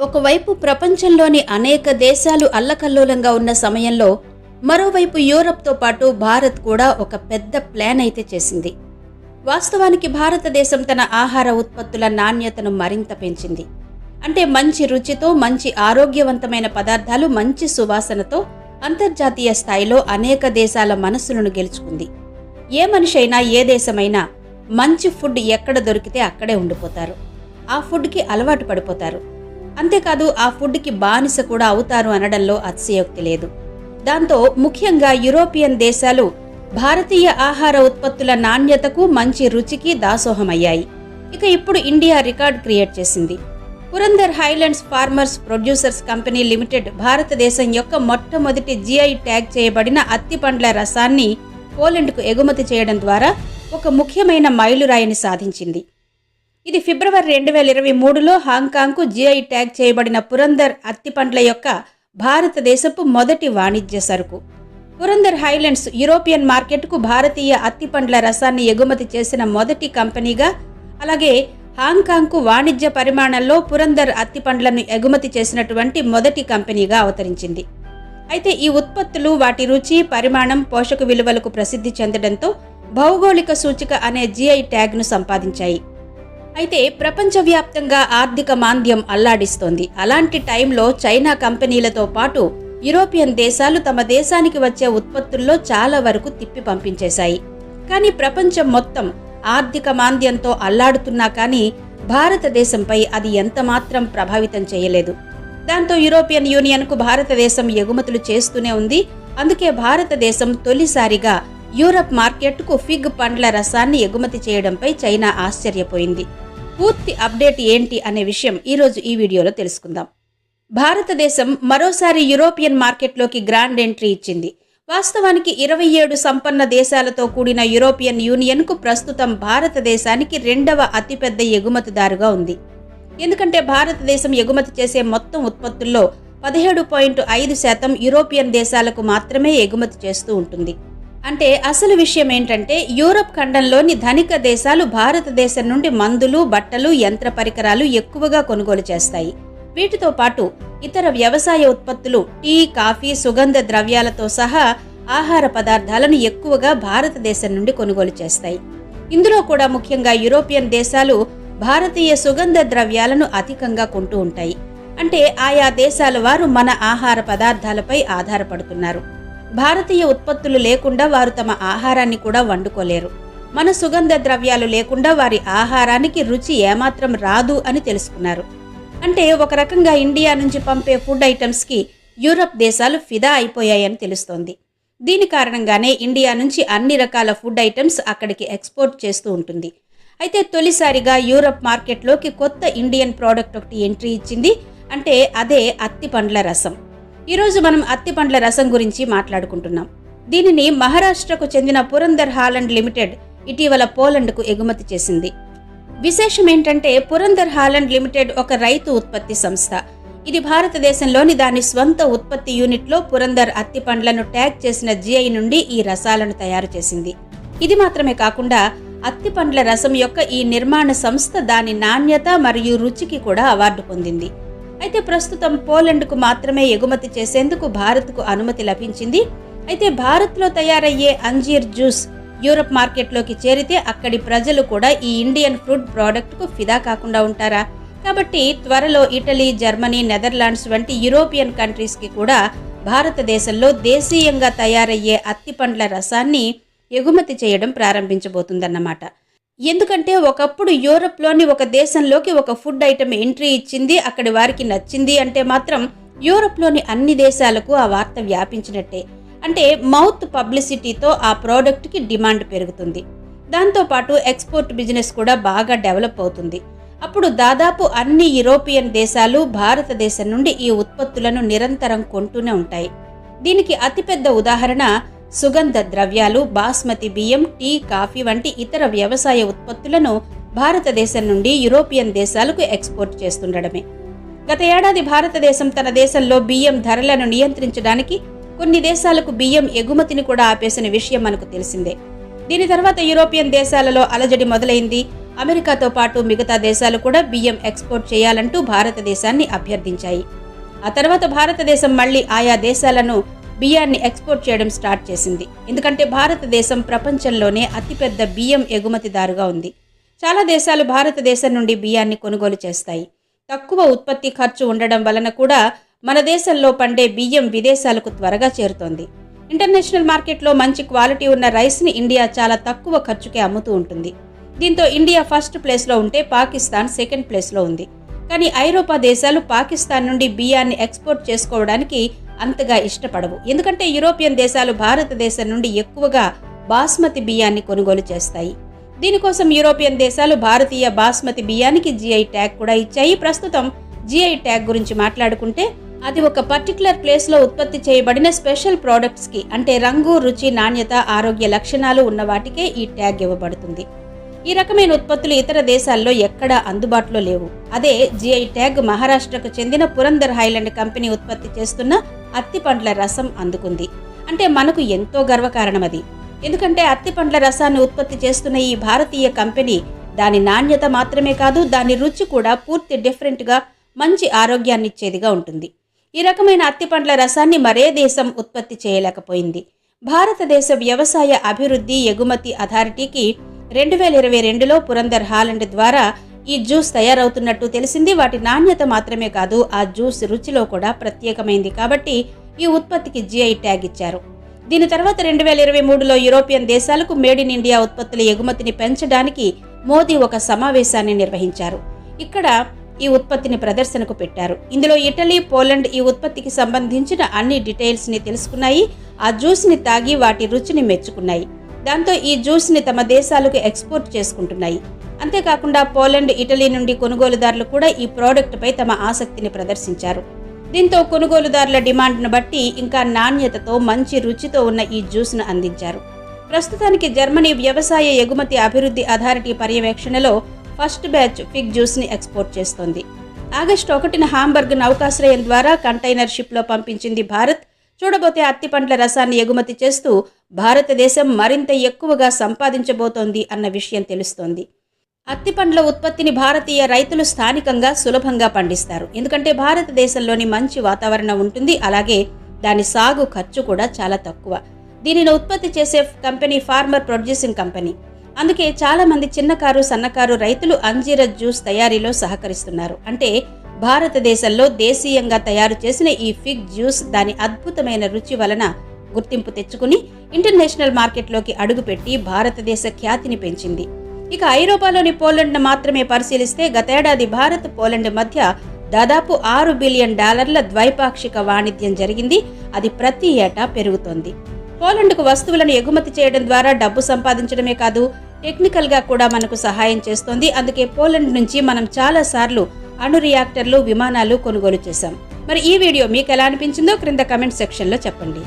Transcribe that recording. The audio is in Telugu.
ఒకవైపు ప్రపంచంలోని అనేక దేశాలు అల్లకల్లోలంగా ఉన్న సమయంలో మరోవైపు యూరప్తో పాటు భారత్ కూడా ఒక పెద్ద ప్లాన్ అయితే చేసింది. వాస్తవానికి భారతదేశం తన ఆహార ఉత్పత్తుల నాణ్యతను మరింత పెంచింది. అంటే మంచి రుచితో మంచి ఆరోగ్యవంతమైన పదార్థాలు మంచి సువాసనతో అంతర్జాతీయ స్థాయిలో అనేక దేశాల మనస్సులను గెలుచుకుంది. ఏ మనిషి అయినా ఏ దేశమైనా మంచి ఫుడ్ ఎక్కడ దొరికితే అక్కడే ఉండిపోతారు. ఆ ఫుడ్కి అలవాటు పడిపోతారు. అంతేకాదు ఆ ఫుడ్కి బానిస కూడా అవుతారు అనడంలో అతిశయోక్తి లేదు. దాంతో ముఖ్యంగా యూరోపియన్ దేశాలు భారతీయ ఆహార ఉత్పత్తుల నాణ్యతకు మంచి రుచికి దాసోహమయ్యాయి. ఇక ఇప్పుడు ఇండియా రికార్డ్ క్రియేట్ చేసింది. Purandar highlands farmers producers company limited భారతదేశం యొక్క మొట్టమొదటి జిఐ ట్యాగ్ చేయబడిన అత్తి పండ్ల రసాన్ని పోలెండ్కు ఎగుమతి చేయడం ద్వారా ఒక ముఖ్యమైన మైలురాయిని సాధించింది. ఇది ఫిబ్రవరి రెండు వేల ఇరవై మూడులో హాంకాంగ్కు జిఐ ట్యాగ్ చేయబడిన పురందర్ అత్తి పండ్ల యొక్క భారతదేశపు మొదటి వాణిజ్య సరుకు. పురందర్ హైలాండ్స్ యూరోపియన్ మార్కెట్కు భారతీయ అత్తి పండ్ల రసాన్ని ఎగుమతి చేసిన మొదటి కంపెనీగా అలాగే హాంకాంగ్కు వాణిజ్య పరిమాణంలో పురందర్ అత్తి పండ్లను ఎగుమతి చేసినటువంటి మొదటి కంపెనీగా అవతరించింది. అయితే ఈ ఉత్పత్తులు వాటి రుచి పరిమాణం పోషక విలువలకు ప్రసిద్ధి చెందడంతో భౌగోళిక సూచిక అనే జిఐ ట్యాగ్ను సంపాదించాయి. అయితే ప్రపంచవ్యాప్తంగా ఆర్థిక మాంద్యం అల్లాడిస్తోంది. అలాంటి టైంలో చైనా కంపెనీలతో పాటు యూరోపియన్ దేశాలు తమ దేశానికి వచ్చే ఉత్పత్తుల్లో చాలా వరకు తిప్పి పంపించేశాయి. కానీ ప్రపంచం మొత్తం ఆర్థిక మాంద్యంతో అల్లాడుతున్నా కానీ భారతదేశంపై అది ఎంతమాత్రం ప్రభావితం చేయలేదు. దాంతో యూరోపియన్ యూనియన్కు భారతదేశం ఎగుమతులు చేస్తూనే ఉంది. అందుకే భారతదేశం తొలిసారిగా యూరప్ మార్కెట్కు ఫిగ్ పండ్ల రసాన్ని ఎగుమతి చేయడంపై చైనా ఆశ్చర్యపోయింది. పూర్తి అప్డేట్ ఏంటి అనే విషయం ఈరోజు ఈ వీడియోలో తెలుసుకుందాం. భారతదేశం మరోసారి యూరోపియన్ మార్కెట్లోకి గ్రాండ్ ఎంట్రీ ఇచ్చింది. వాస్తవానికి ఇరవై ఏడు సంపన్న దేశాలతో కూడిన యూరోపియన్ యూనియన్కు ప్రస్తుతం భారతదేశానికి రెండవ అతిపెద్ద ఎగుమతిదారుగా ఉంది. ఎందుకంటే భారతదేశం ఎగుమతి చేసే మొత్తం ఉత్పత్తుల్లో పదిహేడు పాయింట్ ఐదు శాతం యూరోపియన్ దేశాలకు మాత్రమే ఎగుమతి చేస్తూ ఉంటుంది. అంటే అసలు విషయం ఏంటంటే యూరప్ ఖండంలోని ధనిక దేశాలు భారతదేశం నుండి మందులు బట్టలు యంత్ర పరికరాలు ఎక్కువగా కొనుగోలు చేస్తాయి. వీటితో పాటు ఇతర వ్యవసాయ ఉత్పత్తులు టీ కాఫీ సుగంధ ద్రవ్యాలతో సహా ఆహార పదార్థాలను ఎక్కువగా భారతదేశం నుండి కొనుగోలు చేస్తాయి. ఇందులో కూడా ముఖ్యంగా యూరోపియన్ దేశాలు భారతీయ సుగంధ ద్రవ్యాలను అధికంగా కొంటూ ఉంటాయి. అంటే ఆయా దేశాల వారు మన ఆహార పదార్థాలపై ఆధారపడుతున్నారు. భారతీయ ఉత్పత్తులు లేకుండా వారు తమ ఆహారాన్ని కూడా వండుకోలేరు. మన సుగంధ ద్రవ్యాలు లేకుండా వారి ఆహారానికి రుచి ఏమాత్రం రాదు అని తెలుసుకున్నారు. అంటే ఒక రకంగా ఇండియా నుంచి పంపే ఫుడ్ ఐటమ్స్కి యూరప్ దేశాలు ఫిదా అయిపోయాయని తెలుస్తోంది. దీని కారణంగానే ఇండియా నుంచి అన్ని రకాల ఫుడ్ ఐటమ్స్ అక్కడికి ఎక్స్పోర్ట్ చేస్తూ ఉంటుంది. అయితే తొలిసారిగా యూరప్ మార్కెట్లోకి కొత్త ఇండియన్ ప్రోడక్ట్ ఒకటి ఎంట్రీ ఇచ్చింది. అంటే అదే అత్తి పండ్ల రసం. ఈరోజు మనం అత్తి పండ్ల రసం గురించి మాట్లాడుకుంటున్నాం. దీనిని మహారాష్ట్రకు చెందిన పురందర్ హాలండ్ లిమిటెడ్ ఇటీవల పోలండ్కు ఎగుమతి చేసింది. విశేషం ఏంటంటే పురందర్ హాలండ్ లిమిటెడ్ ఒక రైతు ఉత్పత్తి సంస్థ. ఇది భారతదేశంలోని దాని స్వంత ఉత్పత్తి యూనిట్లో పురందర్ అత్తి పండ్లను ట్యాగ్ చేసిన జిఐ నుండి ఈ రసాలను తయారు చేసింది. ఇది మాత్రమే కాకుండా అత్తి పండ్ల రసం యొక్క ఈ నిర్మాణ సంస్థ దాని నాణ్యత మరియు రుచికి కూడా అవార్డు పొందింది. అయితే ప్రస్తుతం పోలాండ్కు మాత్రమే ఎగుమతి చేసేందుకు భారత్కు అనుమతి లభించింది. అయితే భారత్లో తయారయ్యే అంజీర్ జ్యూస్ యూరప్ మార్కెట్లోకి చేరితే అక్కడి ప్రజలు కూడా ఈ ఇండియన్ ఫుడ్ ప్రోడక్ట్కు ఫిదా కాకుండా ఉంటారా? కాబట్టి త్వరలో ఇటలీ జర్మనీ నెదర్లాండ్స్ వంటి యూరోపియన్ కంట్రీస్కి కూడా భారతదేశంలో దేశీయంగా తయారయ్యే అత్తి పండ్ల రసాన్ని ఎగుమతి చేయడం ప్రారంభించబోతుందన్నమాట. ఎందుకంటే ఒకప్పుడు యూరప్లోని ఒక దేశంలోకి ఒక ఫుడ్ ఐటెం ఎంట్రీ ఇచ్చింది అక్కడి వారికి నచ్చింది అంటే మాత్రం యూరప్లోని అన్ని దేశాలకు ఆ వార్త వ్యాపించినట్టే. అంటే మౌత్ పబ్లిసిటీతో ఆ ప్రోడక్ట్కి డిమాండ్ పెరుగుతుంది. దాంతోపాటు ఎక్స్పోర్ట్ బిజినెస్ కూడా బాగా డెవలప్ అవుతుంది. అప్పుడు దాదాపు అన్ని యూరోపియన్ దేశాలు భారతదేశం నుండి ఈ ఉత్పత్తులను నిరంతరం కొంటూనే ఉంటాయి. దీనికి అతిపెద్ద ఉదాహరణ సుగంధ ద్రవ్యాలు బాస్మతి బియ్యం టీ కాఫీ వంటి ఇతర వ్యవసాయ ఉత్పత్తులను భారతదేశం నుండి యూరోపియన్ దేశాలకు ఎక్స్పోర్ట్ చేస్తుండడమే. గత ఏడాది భారతదేశం తన దేశంలో బియ్యం ధరలను నియంత్రించడానికి కొన్ని దేశాలకు బియ్యం ఎగుమతిని కూడా ఆపేసిన విషయం మనకు తెలిసిందే. దీని తర్వాత యూరోపియన్ దేశాలలో అలజడి మొదలైంది. అమెరికాతో పాటు మిగతా దేశాలు కూడా బియ్యం ఎక్స్పోర్ట్ చేయాలంటూ భారతదేశాన్ని అభ్యర్థించాయి. ఆ తర్వాత భారతదేశం మళ్ళీ ఆయా దేశాలను బియ్యాన్ని ఎక్స్పోర్ట్ చేయడం స్టార్ట్ చేసింది. ఎందుకంటే భారతదేశం ప్రపంచంలోనే అతిపెద్ద బియ్యం ఎగుమతిదారుగా ఉంది. చాలా దేశాలు భారతదేశం నుండి బియ్యాన్ని కొనుగోలు చేస్తాయి. తక్కువ ఉత్పత్తి ఖర్చు ఉండడం వలన కూడా మన దేశంలో పండే బియ్యం విదేశాలకు త్వరగా చేరుతోంది. ఇంటర్నేషనల్ మార్కెట్లో మంచి క్వాలిటీ ఉన్న రైస్ని ఇండియా చాలా తక్కువ ఖర్చుకే అమ్ముతూ ఉంటుంది. దీంతో ఇండియా ఫస్ట్ ప్లేస్లో ఉంటే పాకిస్తాన్ సెకండ్ ప్లేస్లో ఉంది. కానీ ఐరోపా దేశాలు పాకిస్తాన్ నుండి బియ్యాన్ని ఎక్స్పోర్ట్ చేసుకోవడానికి అంతగా ఇష్టపడవు. ఎందుకంటే యూరోపియన్ దేశాలు భారతదేశం నుండి ఎక్కువగా బాస్మతి బియ్యాన్ని కొనుగోలు చేస్తాయి. దీనికోసం యూరోపియన్ దేశాలు భారతీయ బాస్మతి బియ్యానికి జిఐ ట్యాగ్ కూడా ఇచ్చాయి. ప్రస్తుతం జిఐ ట్యాగ్ గురించి మాట్లాడుకుంటే అది ఒక పర్టికులర్ ప్లేస్లో ఉత్పత్తి చేయబడిన స్పెషల్ ప్రోడక్ట్స్కి అంటే రంగు రుచి నాణ్యత ఆరోగ్య లక్షణాలు ఉన్న వాటికే ఈ ట్యాగ్ ఇవ్వబడుతుంది. ఈ రకమైన ఉత్పత్తులు ఇతర దేశాల్లో ఎక్కడా అందుబాటులో లేవు. అదే జిఐ ట్యాగ్ మహారాష్ట్రకు చెందిన పురందర్ హైలాండ్ కంపెనీ ఉత్పత్తి చేస్తున్న అత్తి పండ్ల రసం అందుకుంది. అంటే మనకు ఎంతో గర్వకారణం అది ఎందుకంటే అత్తి పండ్ల రసాన్ని ఉత్పత్తి చేస్తున్న ఈ భారతీయ కంపెనీ దాని నాణ్యత మాత్రమే కాదు దాని రుచి కూడా పూర్తి డిఫరెంట్గా మంచి ఆరోగ్యాన్నిచ్చేదిగా ఉంటుంది. ఈ రకమైన అత్తి పండ్ల రసాన్ని మరే దేశం ఉత్పత్తి చేయలేకపోయింది. భారతదేశ వ్యవసాయ అభివృద్ధి ఎగుమతి అథారిటీకి రెండు వేల ఇరవై రెండులో పురందర్ హాలండ్ ద్వారా ఈ జ్యూస్ తయారవుతున్నట్టు తెలిసింది. వాటి నాణ్యత మాత్రమే కాదు ఆ జ్యూస్ రుచిలో కూడా ప్రత్యేకమైంది కాబట్టి ఈ ఉత్పత్తికి జిఐ ట్యాగ్ ఇచ్చారు. దీని తర్వాత రెండు వేల ఇరవై మూడులో యూరోపియన్ దేశాలకు మేడ్ ఇన్ ఇండియా ఉత్పత్తుల ఎగుమతిని పెంచడానికి మోదీ ఒక సమావేశాన్ని నిర్వహించారు. ఇక్కడ ఈ ఉత్పత్తిని ప్రదర్శనకు పెట్టారు. ఇందులో ఇటలీ పోలండ్ ఈ ఉత్పత్తికి సంబంధించిన అన్ని డీటెయిల్స్ని తెలుసుకున్నాయి. ఆ జ్యూస్ని తాగి వాటి రుచిని మెచ్చుకున్నాయి. దాంతో ఈ జ్యూస్ని తమ దేశాలకు ఎక్స్పోర్ట్ చేసుకుంటున్నాయి. అంతేకాకుండా పోలండ్ ఇటలీ నుండి కొనుగోలుదారులు కూడా ఈ ప్రోడక్ట్పై తమ ఆసక్తిని ప్రదర్శించారు. దీంతో కొనుగోలుదారుల డిమాండ్ను బట్టి ఇంకా నాణ్యతతో మంచి రుచితో ఉన్న ఈ జ్యూస్ను అందించారు. ప్రస్తుతానికి జర్మనీ వ్యవసాయ ఎగుమతి అభివృద్ధి అథారిటీ పర్యవేక్షణలో ఫస్ట్ బ్యాచ్ ఫిగ్ జ్యూస్ని ఎక్స్పోర్ట్ చేస్తోంది. ఆగస్టు ఒకటిన హాంబర్గ్ నౌకాశ్రయం ద్వారా కంటైనర్ షిప్లో పంపించింది భారత్. చూడబోతే అత్తి పండ్ల రసాన్ని ఎగుమతి చేస్తూ భారతదేశం మరింత ఎక్కువగా సంపాదించబోతోంది అన్న విషయం తెలుస్తోంది. అత్తి పండ్ల ఉత్పత్తిని భారతీయ రైతులు స్థానికంగా సులభంగా పండిస్తారు. ఎందుకంటే భారతదేశంలోని మంచి వాతావరణం ఉంటుంది. అలాగే దాని సాగు ఖర్చు కూడా చాలా తక్కువ. దీనిని ఉత్పత్తి చేసే కంపెనీ ఫార్మర్ ప్రొడ్యూసింగ్ కంపెనీ. అందుకే చాలామంది చిన్నకారు సన్నకారు రైతులు అంజీర జ్యూస్ తయారీలో సహకరిస్తున్నారు. అంటే భారతదేశంలో దేశీయంగా తయారు చేసిన ఈ ఫిగ్ జ్యూస్ దాని అద్భుతమైన రుచి వలన గుర్తింపు తెచ్చుకుని ఇంటర్నేషనల్ మార్కెట్లోకి అడుగుపెట్టి భారతదేశ ఖ్యాతిని పెంచింది. ఇక ఐరోపాలోని పోలండ్ను మాత్రమే పరిశీలిస్తే గతేడాది భారత్ పోలండ్ మధ్య దాదాపు ఆరు బిలియన్ డాలర్ల ద్వైపాక్షిక వాణిజ్యం జరిగింది. అది ప్రతి ఏటా పెరుగుతోంది. పోలండ్కు వస్తువులను ఎగుమతి చేయడం ద్వారా డబ్బు సంపాదించడమే కాదు టెక్నికల్గా కూడా మనకు సహాయం చేస్తోంది. అందుకే పోలండ్ నుంచి మనం చాలా సార్లు అణు రియాక్టర్లు విమానాలు కొనుగోలు చేశాం. మరి ఈ వీడియో మీకు ఎలా అనిపించిందో క్రింద కమెంట్ సెక్షన్లో చెప్పండి.